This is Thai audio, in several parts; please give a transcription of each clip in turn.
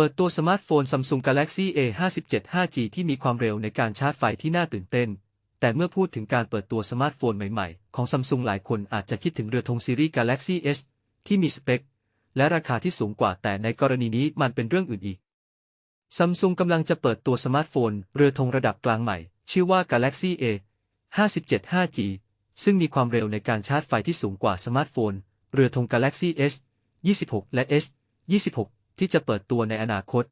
เปิดตัวสมาร์ทโฟน Samsung Galaxy A57 5G ที่มีความเร็วในการชาร์จไฟที่น่าตื่นเต้น แต่เมื่อพูดถึงการเปิดตัวสมาร์ทโฟนใหม่ๆ ของ Samsung หลายคนอาจจะคิดถึงเรือธงซีรีส์ Galaxy S ที่มีสเปค และราคาที่สูงกว่าแต่ในกรณีนี้มันเป็นเรื่องอื่นอีก Samsung กำลังจะเปิดตัวสมาร์ทโฟน เรือธงระดับกลางใหม่ ชื่อว่า Galaxy A57 5G ซึ่งมีความเร็วในการชาร์จไฟที่สูงกว่าสมาร์ทโฟน เรือธง Galaxy S 26 และ S 26 ที่จะเปิดตัวในอนาคต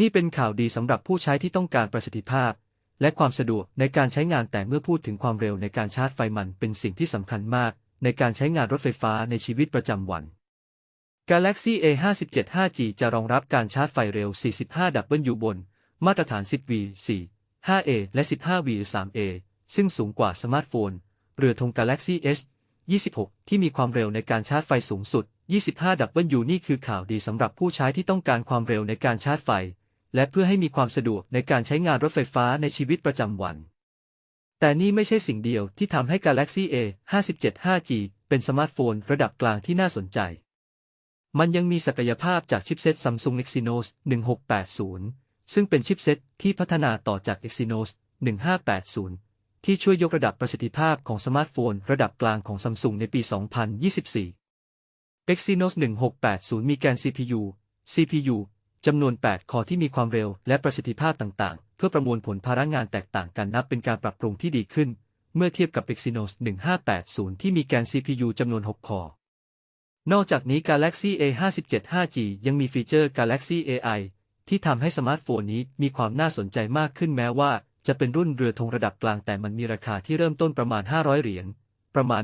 นี่เป็นข่าวดีสำหรับผู้ใช้ที่ต้องการประสิทธิภาพ และความสะดวกในการใช้งานแต่เมื่อพูดถึงความเร็วในการชาร์จไฟมันเป็นสิ่งที่สำคัญมาก ในการใช้งานรถไฟฟ้าในชีวิตประจำวัน Galaxy A57 5G จะรองรับการชาร์จไฟเร็ว 45W บน มาตรฐาน 10V 4 5A และ 15V 3A ซึ่งสูงกว่าสมาร์ทโฟน เรือธง Galaxy S 26 ที่มีความเร็วในการชาร์จไฟสูงสุด 25W นี่คือข่าวดีสำหรับผู้ใช้ที่ต้องการความเร็วในการชาร์จไฟ และเพื่อให้มีความสะดวกในการใช้งานรถไฟฟ้าในชีวิตประจำวัน แต่นี่ไม่ใช่สิ่งเดียวที่ทำให้ Galaxy A 57 5G เป็นสมาร์ทโฟนระดับกลางที่น่าสนใจ มันยังมีศักยภาพจากชิปเซ็ต Samsung Exynos 1680 ซึ่งเป็นชิปเซ็ตที่พัฒนาต่อจาก Exynos 1580 ที่ช่วยยกระดับประสิทธิภาพของสมาร์ทโฟน ระดับกลางของ Samsung ในปี 2024 Exynos 1680 มีแกน CPU CPU จำนวน 8 คอที่มีความเร็วและประสิทธิภาพต่างๆ เพื่อประมวลผลพลังงานแตกต่างกันนับเป็นการปรับปรุงที่ดีขึ้น เมื่อเทียบกับ Exynos 1580 ที่มีแกน CPU จำนวน 6 คอ นอกจากนี้ Galaxy A57 5G ยังมีฟีเจอร์ Galaxy AI ที่ทำให้สมาร์ทโฟนนี้มีความน่าสนใจมากขึ้นแม้ว่า จะเป็นรุ่นเรือธงระดับกลางแต่มันมีราคาที่เริ่มต้นประมาณ 500 เหรียญ ประมาณ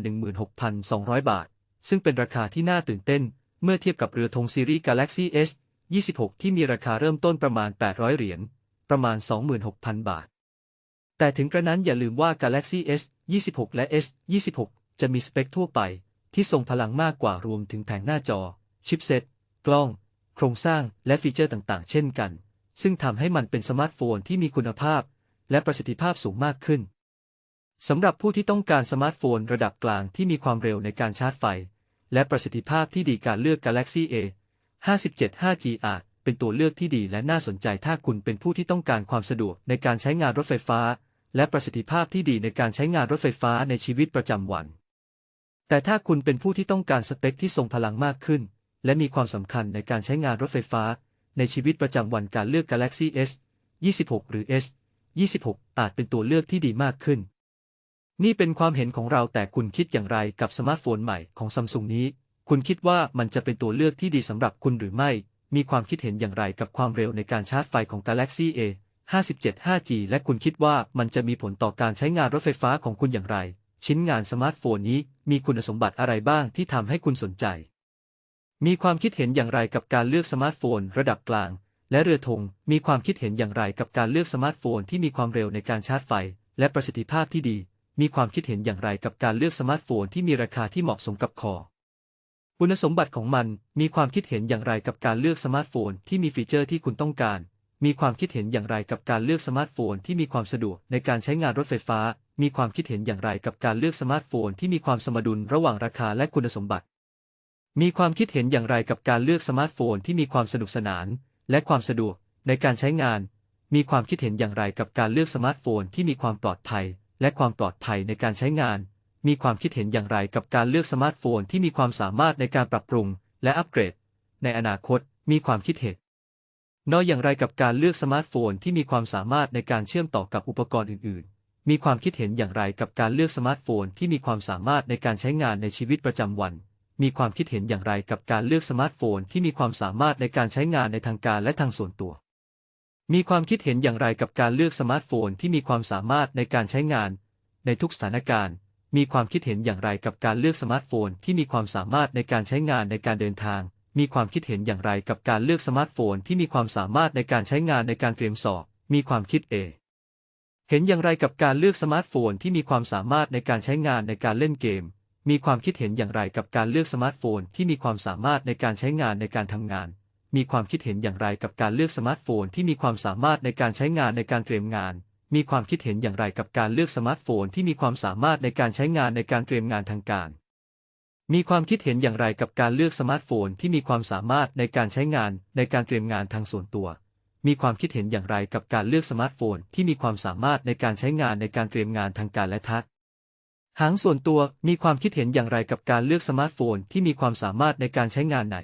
16,200 บาท ซึ่งเป็นราคาที่น่าตื่นเต้น เมื่อเทียบกับเรือธงซีรีส์ Galaxy S 26 ที่มีราคาเริ่มต้นประมาณ 800 เหรียญ ประมาณ 26,000 บาท แต่ถึงกระนั้นอย่าลืมว่า Galaxy S 26 และ S 26 จะมีสเปคทั่วไป ที่ทรงพลังมากกว่ารวมถึงแผงหน้าจอ ชิปเซ็ตกล้อง โครงสร้าง และฟีเจอร์ต่างๆ เช่นกัน ซึ่งทำให้มันเป็นสมาร์ทโฟนที่มีคุณภาพ และประสิทธิภาพสูงมากขึ้น สำหรับผู้ที่ต้องการสมาร์ทโฟนระดับกลางที่มีความเร็วในการชาร์จไฟ และประสิทธิภาพที่ดีการเลือก Galaxy A 57 5G อาจเป็นตัวเลือกที่ดีและน่าสนใจถ้าคุณเป็นผู้ที่ต้องการความสะดวกในการใช้งานรถไฟฟ้า และประสิทธิภาพที่ดีในการใช้งานรถไฟฟ้าในชีวิตประจำวัน แต่ถ้าคุณเป็นผู้ที่ต้องการสเปคที่ทรงพลังมากขึ้น และมีความสำคัญในการใช้งานรถไฟฟ้า ในชีวิตประจำวันการเลือก Galaxy S 26 หรือ S 26 อาจเป็นตัวเลือกที่ดีมากขึ้น นี่เป็นความเห็นของเราแต่คุณคิดอย่างไรกับสมาร์ทโฟนใหม่ของซัมซุงนี้ คุณคิดว่ามันจะเป็นตัวเลือกที่ดีสำหรับคุณหรือไม่ มีความคิดเห็นอย่างไรกับความเร็วในการชาร์จไฟของ Galaxy A 57 5G และคุณคิดว่ามันจะมีผลต่อการใช้งานรถไฟฟ้าของคุณอย่างไร ชิ้นงานสมาร์ทโฟนนี้มีคุณสมบัติอะไรบ้างที่ทำให้คุณสนใจ มีความคิดเห็นอย่างไรกับการเลือกสมาร์ทโฟน ระดับกลาง และเรือธงมีความคิดเห็นอย่างไรกับการเลือกสมาร์ทโฟนที่มีความเร็วในการชาร์จไฟ และประสิทธิภาพที่ดี มีความคิดเห็นอย่างไรกับการเลือกสมาร์ทโฟนที่มีราคาที่เหมาะสมกับคอ คุณสมบัติของมันมีความคิดเห็นอย่างไรกับการเลือกสมาร์ทโฟนที่มีฟีเจอร์ที่คุณต้องการ มีความคิดเห็นอย่างไรกับการเลือกสมาร์ทโฟนที่มีความสะดวกในการใช้งานรถไฟฟ้า มีความคิดเห็นอย่างไรกับการเลือกสมาร์ทโฟนที่มีความสมดุลระหว่างราคาและคุณสมบัติ มีความคิดเห็นอย่างไรกับการเลือกสมาร์ทโฟนที่มีความสนุกสนาน และความสะดวกในการใช้งาน มีความคิดเห็นอย่างไรกับการเลือกสมาร์ทโฟนที่มีความปลอดภัย และความปลอดภัยในการใช้งาน มีความคิดเห็นอย่างไรกับการเลือกสมาร์ทโฟนที่มีความสามารถในการปรับปรุง และอัปเกรด ในอนาคตมีความคิดเห็นนออย่างไรกับการเลือกสมาร์ทโฟนที่มีความสามารถในการเชื่อมต่อกับอุปกรณ์อื่น ๆ มีความคิดเห็นอย่างไรกับการเลือกสมาร์ทโฟนที่มีความสามารถในการใช้งานในชีวิตประจำวัน มีความคิดเห็นอย่างไรกับการเลือกสมาร์ทโฟนที่มีความสามารถในการใช้งานในทางการและทางส่วนตัว มีความคิดเห็นอย่างไรกับการเลือกสมาร์ทโฟนที่มีความสามารถในการใช้งาน ในทุกสถานการณ์ มีความคิดเห็นอย่างไรกับการเลือกสมาร์ทโฟนที่มีความสามารถในการใช้งานในการเดินทาง มีความคิดเห็นอย่างไรกับการเลือกสมาร์ทโฟนที่มีความสามารถในการใช้งานในการเตรียมสอบ มีความคิดเอ เห็นอย่างไรกับการเลือกสมาร์ทโฟนที่มีความสามารถในการใช้งานในการเล่นเกม มีความคิดเห็นอย่างไรกับการเลือกสมาร์ทโฟนที่มีความสามารถในการใช้งานในการทำงาน มีความคิดเห็นอย่างไรกับการเลือกสมาร์ทโฟนที่มีความสามารถในการใช้งานในการเตรียมงาน มีความคิดเห็นอย่างไรกับการเลือกสมาร์ทโฟนที่มีความสามารถในการใช้งานในการเตรียมงานทางการ มีความคิดเห็นอย่างไรกับการเลือกสมาร์ทโฟนที่มีความสามารถในการใช้งานในการเตรียมงานทางส่วนตัว มีความคิดเห็นอย่างไรกับการเลือกสมาร์ทโฟนที่มีความสามารถในการใช้งานในการเตรียมงานทางการและทักหางส่วนตัวมีความคิดเห็นอย่างไรกับการเลือกสมาร์ทโฟนที่มีความสามารถในการใช้งานไหน